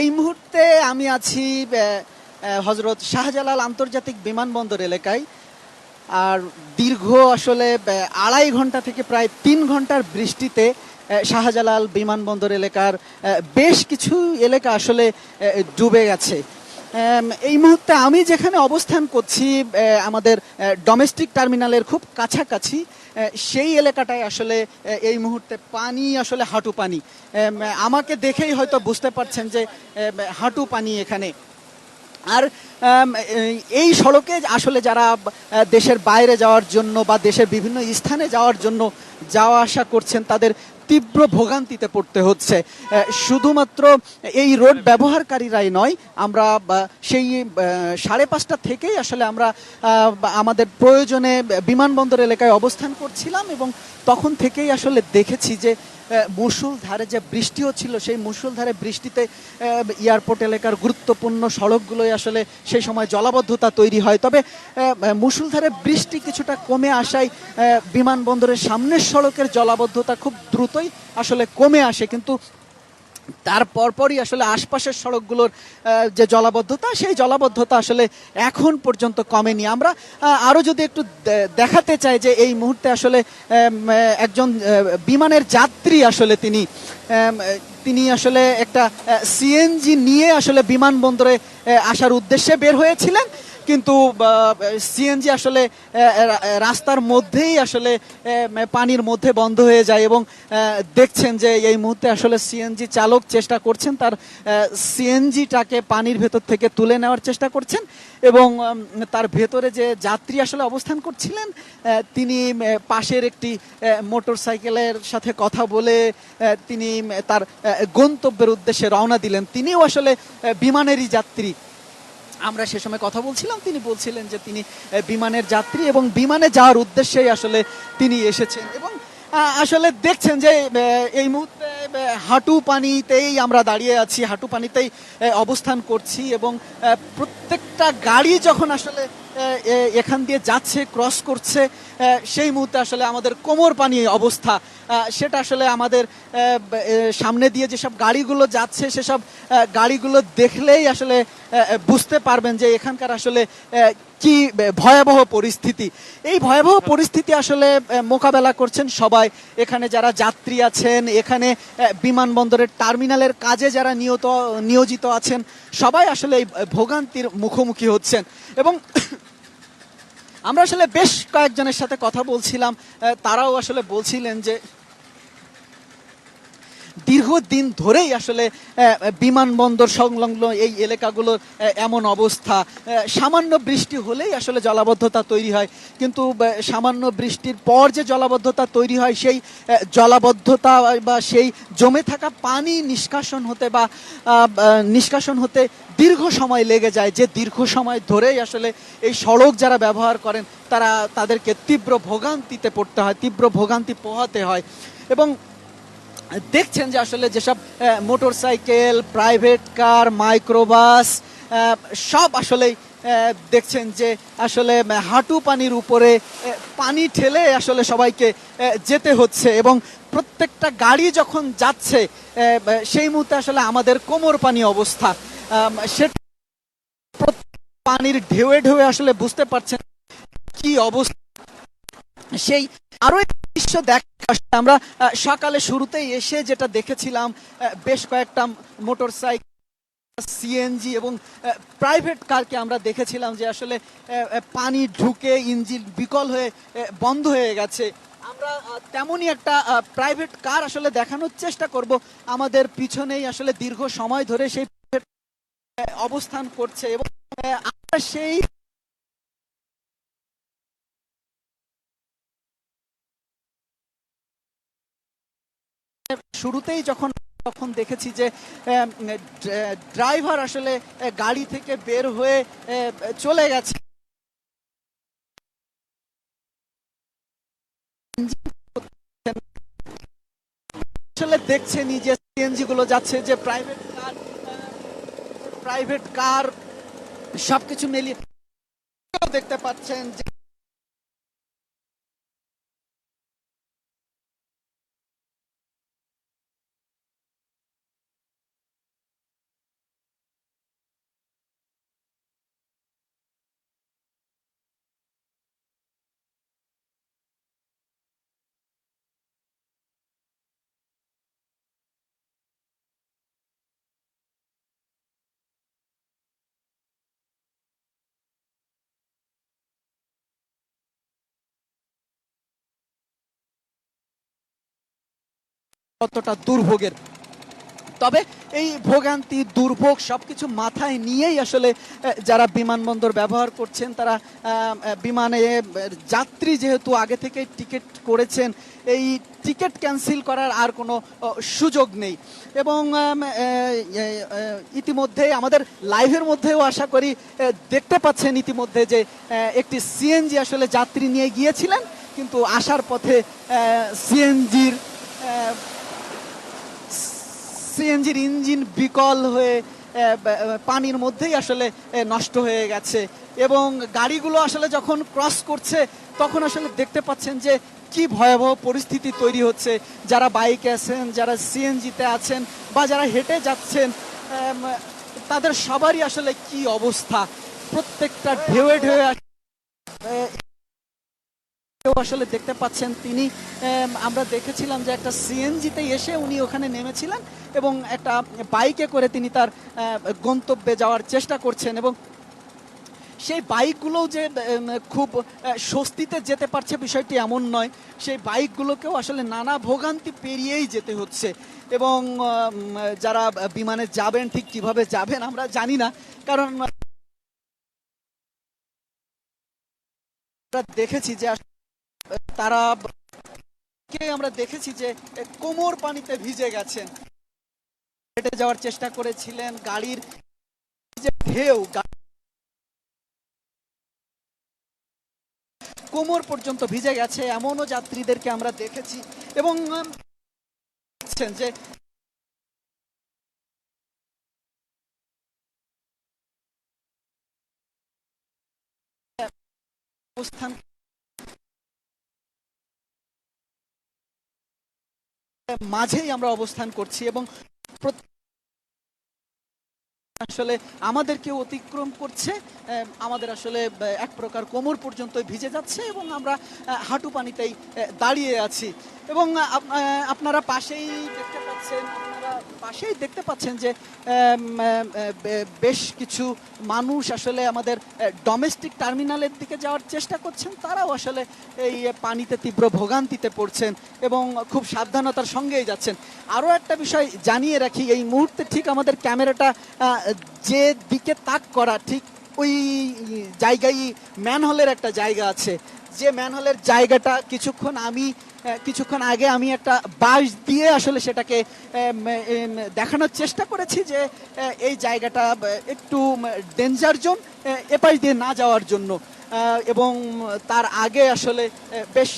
এই মুহূর্তে আমি আছি হজরত শাহজালাল আন্তর্জাতিক বিমানবন্দর এলাকায়। আর দীর্ঘ আসলে আড়াই ঘণ্টা থেকে প্রায় তিন ঘণ্টার বৃষ্টিতে শাহজালাল বিমানবন্দর এলাকার বেশ কিছু এলাকা আসলে ডুবে গেছে। এই মুহূর্তে আমি যেখানে অবস্থান করছি আমাদের ডোমেস্টিক টার্মিনালের খুব কাছাকাছি সেই এলাকাটায় আসলে এই মুহূর্তে পানি আসলে হাঁটু পানি। আমাকে দেখেই হয়তো বুঝতে পারছেন যে হাঁটু পানি এখানে। আর এই- সড়কে আসলে যারা দেশের বাইরে যাওয়ার জন্য বা দেশের বিভিন্ন স্থানে যাওয়ার জন্য যাওয়া আসা করছেন, তাদের তীব্র ভোগান্তিতে পড়তে হচ্ছে। শুধুমাত্র এই রোড ব্যবহারকারীরাই নয়, আমরা সেই সাড়ে পাঁচটা থেকেই আসলে আমরা আমাদের প্রয়োজনে বিমানবন্দর এলাকায় অবস্থান করছিলাম এবং তখন থেকেই আসলে দেখেছি যে মুসুলধারে যে বৃষ্টিও ছিল, সেই মুসুলধারে বৃষ্টিতে এয়ারপোর্ট এলাকার গুরুত্বপূর্ণ সড়কগুলোই আসলে সেই সময় জলাবদ্ধতা তৈরি হয়। তবে মুসুলধারে বৃষ্টি কিছুটা কমে আসায় বিমানবন্দরের সামনের সড়কের জলাবদ্ধতা খুব দ্রুতই আসলে কমে আসে। কিন্তু তার পরপরই আসলে আশপাশের সড়কগুলোর যে জলাবদ্ধতা, সেই জলাবদ্ধতা আসলে এখন পর্যন্ত কমেনি। আমরা আরও যদি একটু দেখাতে চাই যে এই মুহূর্তে আসলে একজন বিমানের যাত্রী আসলে তিনি তিনি আসলে একটা সিএনজি নিয়ে আসলে বিমানবন্দরে আসার উদ্দেশ্যে বের হয়েছিলেন। কিন্তু সিএনজি আসলে রাস্তার মধ্যেই আসলে পানির মধ্যে বন্ধ হয়ে যায় এবং দেখছেন যে এই মুহূর্তে আসলে সিএনজি চালক চেষ্টা করছেন, তার সিএনজিটাকে পানির ভেতর থেকে তুলে নেওয়ার চেষ্টা করছেন এবং তার ভেতরে যে যাত্রী আসলে অবস্থান করছিলেন তিনি পাশের একটি মোটর সাইকেলের সাথে কথা বলে তিনি তার গন্তব্যের উদ্দেশ্যে রওনা দিলেন। তিনিও আসলে বিমানেরই যাত্রী। আমরা সে সময় কথা বলছিলাম, তিনি বলছিলেন যে তিনি বিমানের যাত্রী এবং বিমানে যাওয়ার উদ্দেশ্যেই আসলে তিনি এসেছেন। এবং আসলে দেখছেন যে এই মুহূর্তে হাঁটু পানিতেই আমরা দাঁড়িয়ে আছি, হাঁটু পানিতেই অবস্থান করছি এবং প্রত্যেকটা গাড়ি যখন আসলে এখান দিয়ে যাচ্ছে, ক্রস করছে সেই মুহূর্তে আসলে আমাদের কোমর পানি অবস্থা সেটা আসলে আমাদের সামনে দিয়ে যেসব গাড়িগুলো যাচ্ছে, সেসব গাড়িগুলো দেখলেই আসলে বুঝতে পারবেন যে এখানকার আসলে কি ভয়াবহ পরিস্থিতি। এই ভয়াবহ পরিস্থিতি আসলে মোকাবেলা করছেন সবাই। এখানে যারা যাত্রী আছেন, এখানে বিমানবন্দরের টার্মিনালের কাজে যারা নিয়ত, নিয়োজিত আছেন, সবাই আসলে এই ভোগান্তির মুখোমুখি হচ্ছেন। এবং আমরা আসলে বেশ কয়েকজনের সাথে কথা বলছিলাম তারাও আসলে বলছিলেন যে দীর্ঘদিন ধরেই আসলে বিমানবন্দর সংলগ্ন এই এলাকাগুলোর এমন অবস্থা। সামান্য বৃষ্টি হলেই আসলে জলাবদ্ধতা তৈরি হয়। কিন্তু সামান্য বৃষ্টির পর যে জলাবদ্ধতা তৈরি হয়, সেই জলাবদ্ধতা বা সেই জমে থাকা পানি নিষ্কাশন হতে বা নিষ্কাশন হতে দীর্ঘ সময় লেগে যায়। যে দীর্ঘ সময় ধরেই আসলে এই সড়ক যারা ব্যবহার করেন, তারা তাদেরকে তীব্র ভোগান্তিতে পড়তে হয়, তীব্র ভোগান্তি পোহাতে হয়। এবং দেখছেন যে আসলে যেসব motor cycle private car, microbus সব আসলে দেখছেন যে আসলে হাঁটু পানির উপরে পানি ঠেলে আসলে সবাইকে যেতে হচ্ছে এবং প্রত্যেকটা গাড়ি যখন যাচ্ছে সেই মুহূর্তে আসলে আমাদের কোমর পানি অবস্থা। সেটা পানির ঢেউয়ে ঢেউয়ে আসলে বুঝতে পারছেন কি অবস্থা। সেই আরও একটি দৃশ্য দেখা আমরা সকালে শুরুতেই এসে যেটা দেখেছিলাম বেশ কয়েকটা মোটর সিএনজি এবং প্রাইভেট কারকে আমরা দেখেছিলাম যে আসলে পানি ঢুকে ইঞ্জিন বিকল হয়ে বন্ধ হয়ে গেছে। আমরা তেমনই একটা প্রাইভেট কার আসলে দেখানোর চেষ্টা করব। আমাদের পিছনেই আসলে দীর্ঘ সময় ধরে সেই অবস্থান করছে এবং আমরা সেই শুরুতেই যখন তখন দেখেছি যে ড্রাইভার আসলে গাড়ি থেকে বের হয়ে চলে গেছে। আসলে দেখছেনই যে সিএনজি গুলো যাচ্ছে, যে প্রাইভেট কার প্রাইভেট কার সবকিছু মিলিয়ে দেখতে পাচ্ছেন যে কতটা দুর্ভোগের। তবে এই ভোগান্তি, দুর্ভোগ সব কিছু মাথায় নিয়েই আসলে যারা বিমানবন্দর ব্যবহার করছেন, তারা বিমানে যাত্রী যেহেতু আগে থেকে টিকিট করেছেন, এই টিকিট ক্যান্সেল করার আর কোনো সুযোগ নেই। এবং ইতিমধ্যে আমাদের লাইভের মধ্যেও আশা করি দেখতে পাচ্ছেন ইতিমধ্যে যে একটি সিএনজি আসলে যাত্রী নিয়ে গিয়েছিলেন, কিন্তু আসার পথে সিএনজির সিএনজির ইঞ্জিন বিকল হয়ে পানির মধ্যেই আসলে নষ্ট হয়ে গেছে। এবং গাড়িগুলো আসলে যখন ক্রস করছে, তখন আসলে দেখতে পাচ্ছেন যে কি ভয়াবহ পরিস্থিতি তৈরি হচ্ছে। যারা বাইকে আছেন, যারা সিএনজিতে আছেন, বা যারা হেঁটে যাচ্ছেন তাদের সবারই আসলে কি অবস্থা? প্রত্যেকটা ঢেউয়ে ঢেউয়ে আস- আসলে দেখতে পাচ্ছেন তিনি আমরা দেখেছিলাম যে একটা সিএনজিতে এসে উনি ওখানে নেমেছিলেন। এবং একটা বাইকে করে তিনি তার গন্তব্যে যাওয়ার চেষ্টা করছেন এবং সেই বাইকগুলো যে খুব স্বস্তিতে যেতে পারছে বিষয়টি এমন নয়। সেই বাইকগুলোকেও আসলে নানা ভোগান্তি পেরিয়েই যেতে হচ্ছে এবং যারা বিমানে যাবেন ঠিক কীভাবে যাবেন আমরা জানি না। কারণ দেখেছি যে তারা আমরা দেখেছি যে কোমর পানিতে ভিজে গেছেন। হেঁটে যাওয়ার চেষ্টা করেছিলেন, গাড়ির যে ঢেউ কোমর পর্যন্ত ভিজে গেছে, এমনও যাত্রীদেরকে আমরা দেখেছি এবং যে মাঝেই আমরা অবস্থান করছি এবং প্রত- আসলে আমাদেরকে অতিক্রম করছে আমাদের আসলে এক প্রকার কোমর পর্যন্ত ভিজে যাচ্ছে এবং আমরা হাঁটু পানিতেই দাঁড়িয়ে আছি। এবং আপনারা পাশেই দেখতে পাচ্ছেন পাশেই দেখতে পাচ্ছেন যে বেশ কিছু মানুষ আসলে আমাদের ডোমেস্টিক টার্মিনালের দিকে যাওয়ার চেষ্টা করছেন। তারাও আসলে এই পানিতে তীব্র ভোগান্তিতে পড়ছেন এবং খুব সাবধানতার সঙ্গেই যাচ্ছেন। আরও একটা বিষয় জানিয়ে রাখি, এই মুহূর্তে ঠিক আমাদের ক্যামেরাটা যে দিকে তাক করা, ঠিক ওই জায়গায় ম্যানহলের একটা জায়গা আছে। যে ম্যানহলের জায়গাটা কিছুক্ষণ আমি কিছুক্ষণ আগে আমি একটা বাঁশ দিয়ে আসলে সেটাকে দেখানোর চেষ্টা করেছি যে এই জায়গাটা একটু ডেঞ্জার জোন এপাশ দিয়ে না যাওয়ার জন্য। এবং তার আগে আসলে বেশ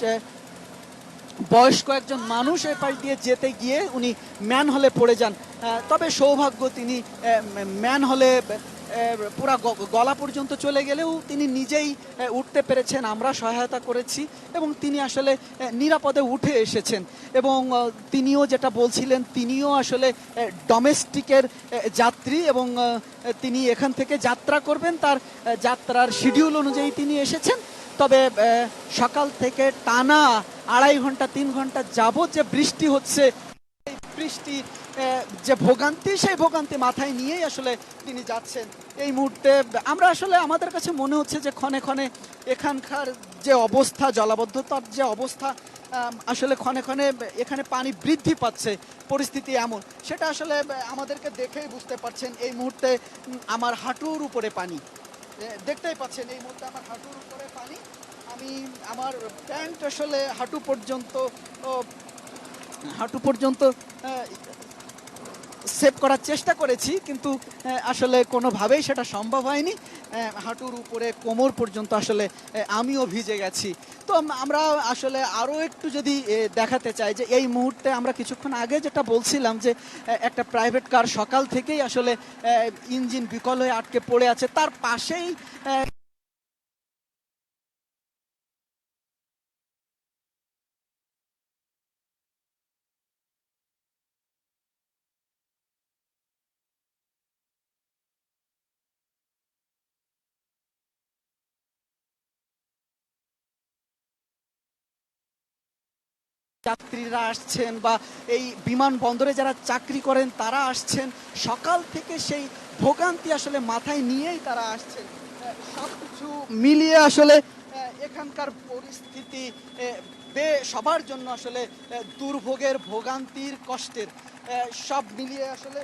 বয়স্ক একজন মানুষ এপাশ দিয়ে যেতে গিয়ে উনি ম্যান হলে পড়ে যান। তবে সৌভাগ্য তিনি ম্যান হলে পুরা গলা পর্যন্ত চলে গেলেও তিনি নিজেই উঠতে পেরেছেন। আমরা সহায়তা করেছি এবং তিনি আসলে নিরাপদে উঠে এসেছেন। এবং তিনিও যেটা বলছিলেন, তিনিও আসলে ডোমেস্টিকের যাত্রী এবং তিনি এখান থেকে যাত্রা করবেন। তার যাত্রার শিডিউল অনুযায়ী তিনি এসেছেন। তবে সকাল থেকে টানা আড়াই ঘণ্টা, তিন ঘণ্টা যাবত যে বৃষ্টি হচ্ছে বৃষ্টি যে ভোগান্তি, সেই ভোগান্তি মাথায় নিয়েই আসলে তিনি যাচ্ছেন এই মুহূর্তে। আমরা আসলে আমাদের কাছে মনে হচ্ছে যে ক্ষণে ক্ষণে এখানকার যে অবস্থা, জলাবদ্ধতার যে অবস্থা আসলে ক্ষণে ক্ষণে এখানে পানি বৃদ্ধি পাচ্ছে, পরিস্থিতি এমন। সেটা আসলে আমাদেরকে দেখেই বুঝতে পারছেন এই মুহূর্তে আমার হাঁটুর উপরে পানি। দেখতেই পাচ্ছেন এই মুহূর্তে আমার হাঁটুর উপরে পানি। আমি আমার প্যান্ট আসলে হাঁটু পর্যন্ত হাঁটু পর্যন্ত সেভ করার চেষ্টা করেছি, কিন্তু আসলে কোনোভাবেই সেটা সম্ভব হয়নি। হাঁটুর উপরে কোমর পর্যন্ত আসলে আমিও ভিজে গেছি। তো আমরা আসলে আরও একটু যদি দেখাতে চাই যে এই মুহূর্তে আমরা কিছুক্ষণ আগে যেটা বলছিলাম যে একটা প্রাইভেট কার সকাল থেকেই আসলে ইঞ্জিন বিকল হয়ে আটকে পড়ে আছে। তার পাশেই যাত্রীরা আসছেন বা এই বিমানবন্দরে যারা চাকরি করেন তারা আসছেন। সকাল থেকে সেই ভোগান্তি আসলে মাথায় নিয়েই তারা আসছেন। সব কিছু মিলিয়ে আসলে এখানকার পরিস্থিতি সবার জন্য আসলে দুর্ভোগের, ভোগান্তির, কষ্টের সব মিলিয়ে আসলে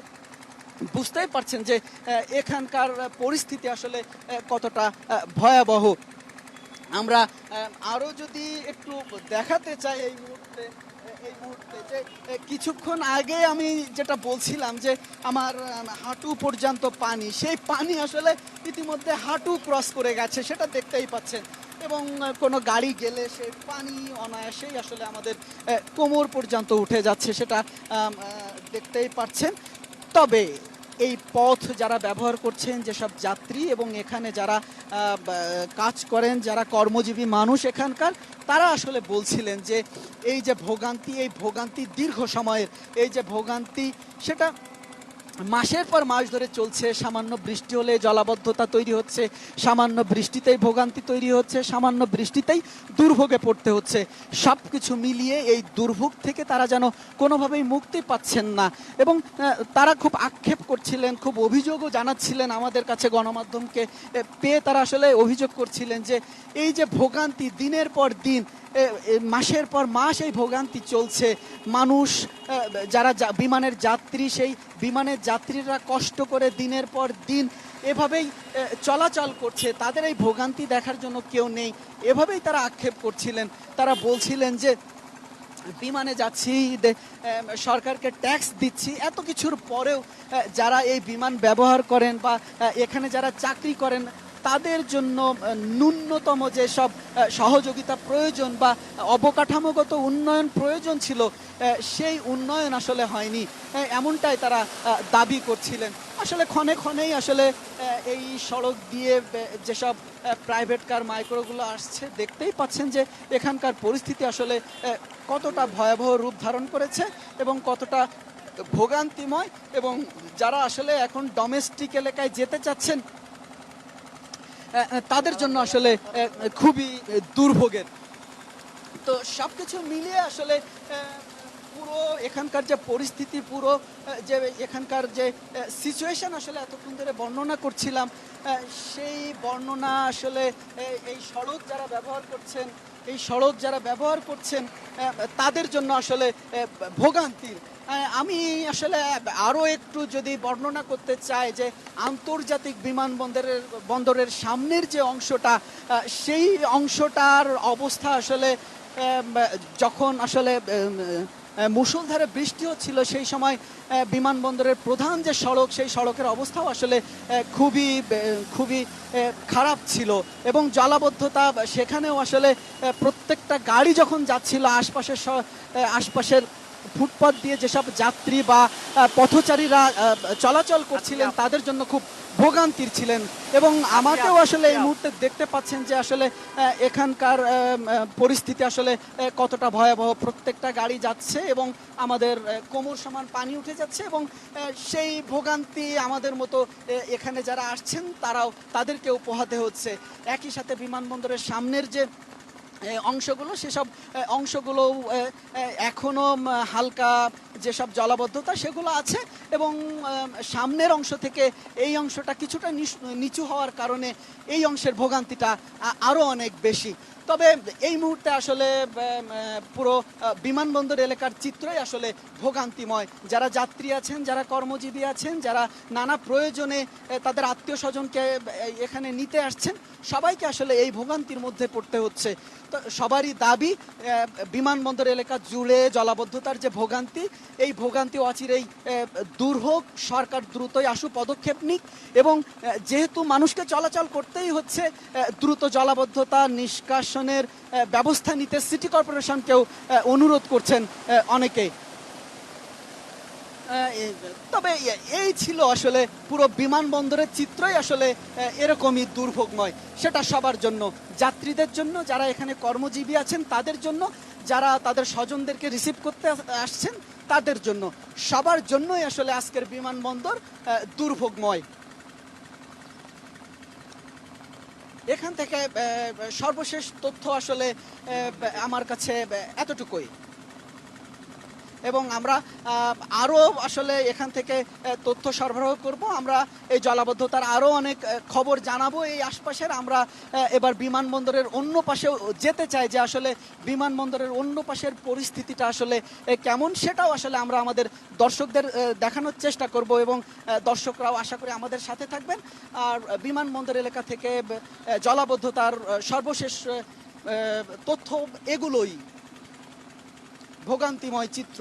বুঝতেই পারছেন যে এখানকার পরিস্থিতি আসলে কতটা ভয়াবহ। আমরা আরও যদি একটু দেখাতে চাই এই মুহূর্তে এই মুহূর্তে যে কিছুক্ষণ আগে আমি যেটা বলছিলাম যে আমার হাঁটু পর্যন্ত পানি, সেই পানি আসলে ইতিমধ্যে হাঁটু ক্রস করে গেছে, সেটা দেখতেই পাচ্ছেন। এবং কোনো গাড়ি গেলে সেই পানি অনায়াসেই আসলে আমাদের কোমর পর্যন্ত উঠে যাচ্ছে, সেটা দেখতেই পাচ্ছেন। তবে এই পথ যারা ব্যবহার করছেন যেসব যাত্রী এবং এখানে যারা কাজ করেন, যারা কর্মজীবী মানুষ এখানকার, তারা আসলে বলছিলেন যে এই যে ভোগান্তি, এই ভোগান্তি দীর্ঘ সময়ের, এই যে ভোগান্তি, সেটা মাসের পর মাস ধরে চলছে, সামান্য বৃষ্টি হলে জলাবদ্ধতা তৈরি হচ্ছে, সামান্য বৃষ্টিতেই ভোগান্তি তৈরি হচ্ছে, সামান্য বৃষ্টিতেই দুর্ভোগে পড়তে হচ্ছে। সব কিছু মিলিয়ে এই দুর্ভোগ থেকে তারা যেন কোনোভাবেই মুক্তি পাচ্ছেন না। এবং তারা খুব আক্ষেপ করছিলেন, খুব অভিযোগও জানাচ্ছিলেন আমাদের কাছে গণমাধ্যমকে পেয়ে তারা আসলে অভিযোগ করছিলেন যে, এই যে ভোগান্তি দিনের পর দিন মাসের পর মাস এই ভোগান্তি চলছে। মানুষ যারা বিমানের যাত্রী, সেই বিমানের যাত্রীরা কষ্ট করে দিনের পর দিন এভাবেই চলাচল করছে। তাদের এই ভোগান্তি দেখার জন্য কেউ নেই। এভাবেই তারা আক্ষেপ করছিলেন। তারা বলছিলেন যে, বিমানে যাচ্ছি সরকারকে ট্যাক্স দিচ্ছি। এত কিছুর পরেও যারা এই বিমান ব্যবহার করেন বা এখানে যারা চাকরি করেন তাদের জন্য ন্যূনতম যে সব সহযোগিতা প্রয়োজন বা অবকাঠামোগত উন্নয়ন প্রয়োজন ছিল সেই উন্নয়ন আসলে হয়নি। এমনটাই তারা দাবি করছিলেন। আসলে ক্ষণে ক্ষণেই আসলে এই সড়ক দিয়ে যেসব প্রাইভেট কার মাইক্রোগুলো আসছে, দেখতেই পাচ্ছেন যে এখানকার পরিস্থিতি আসলে কতটা ভয়াবহ রূপ ধারণ করেছে এবং কতটা ভোগান্তিময় এবং যারা আসলে এখন ডোমেস্টিক এলাকায় যেতে চাচ্ছেন তাদের জন্য আসলে খুবই দুর্ভোগের। তো সব কিছু মিলিয়ে আসলে পুরো এখানকার যে পরিস্থিতি, পুরো যে এখানকার যে সিচুয়েশন আসলে এতক্ষণ ধরে বর্ণনা করছিলাম সেই বর্ণনা আসলে এই সড়ক যারা ব্যবহার করছেন, এই সড়ক যারা ব্যবহার করছেন তাদের জন্য আসলে ভোগান্তির আমি আসলে আরও একটু যদি বর্ণনা করতে চাই যে আন্তর্জাতিক বিমানবন্দরের বন্দরের সামনের যে অংশটা সেই অংশটার অবস্থা আসলে যখন আসলে মুষলধারে বৃষ্টি হচ্ছিল, সেই সময় বিমানবন্দরের প্রধান যে সড়ক, সেই সড়কের অবস্থাও আসলে খুবই খুবই খারাপ ছিল এবং জলাবদ্ধতা সেখানেও আসলে প্রত্যেকটা গাড়ি যখন যাচ্ছিল, আশপাশের আশপাশের ফুটপাত দিয়ে যেসব যাত্রী বা পথচারীরা চলাচল করছিলেন তাদের জন্য খুব ভোগান্তির ছিলেন। এবং আমাকেও আসলে এই মুহূর্তে দেখতে পাচ্ছেন যে আসলে এখানকার পরিস্থিতি আসলে কতটা ভয়াবহ। প্রত্যেকটা গাড়ি যাচ্ছে এবং আমাদের কোমর সমান পানি উঠে যাচ্ছে এবং সেই ভোগান্তি আমাদের মতো এখানে যারা আসছেন তারাও তাদেরকেও পোহাতে হচ্ছে। একই সাথে বিমানবন্দরের সামনের যে অংশগুলো সেসব অংশগুলো এ, এ, এখনও উম, হালকা যেসব জলাবদ্ধতা সেগুলো আছে এবং সামনের অংশ থেকে এই অংশটা কিছুটা নিচ- হওয়ার কারণে এই অংশের ভোগান্তিটা আরও অনেক বেশি। তবে এই মুহূর্তে আসলে পুরো বিমানবন্দর এলাকার চিত্রই আসলে ভোগান্তিময়। যারা যাত্রী আছেন, যারা কর্মজীবী আছেন, যারা নানা প্রয়োজনে তাদের আত্মীয় স্বজনকে এখানে নিতে আসছেন, সবাইকে আসলে এই ভোগান্তির মধ্যে পড়তে হচ্ছে। তো সবারই দাবি বিমানবন্দর এলাকা জুড়ে জলাবদ্ধতার যে ভোগান্তি এই ভোগান্তি অচিরেই আহ, দূর হোক সরকার দ্রুতই আশু পদক্ষেপ নিক এবং যেহেতু মানুষকে চলাচল করতেই হচ্ছে দ্রুত জলাবদ্ধতা নিষ্কাশনের ব্যবস্থা নিতে সিটি কর্পোরেশনকেও অনুরোধ করছেন এ- তবে এই ছিল আসলে পুরো বিমানবন্দরের চিত্রই আসলে এরকমই দুর্ভোগময়। সেটা সবার জন্য। যাত্রীদের জন্য যারা এখানে কর্মজীবী আছেন তাদের জন্য যারা তাদের স্বজনদেরকে রিসিভ করতে আসছেন তাদের জন্য, সবার জন্যই আসলে আজকের বিমানবন্দর দুর্ভোগময়। এখান থেকে সর্বশেষ তথ্য আসলে আমার কাছে এতটুকুই। এবং আমরা আরও আসলে এখান থেকে তথ্য সরবরাহ করব। আমরা এই জলাবদ্ধতার আরও অনেক খবর জানাব। এই আশপাশের আমরা এবার বিমানবন্দরের অন্য পাশেও যেতে চাই যে আসলে বিমানবন্দরের অন্য পাশের পরিস্থিতিটা আসলে কেমন সেটাও আসলে আমরা আমাদের দর্শকদের দেখানোর চেষ্টা করব এবং দর্শকরাও আশা করি আমাদের সাথে থাকবেন। আর বিমানবন্দর এলাকা থেকে জলাবদ্ধতার সর্বশেষ তথ্য এগুলোই। ভোগান্তিময় চিত্র।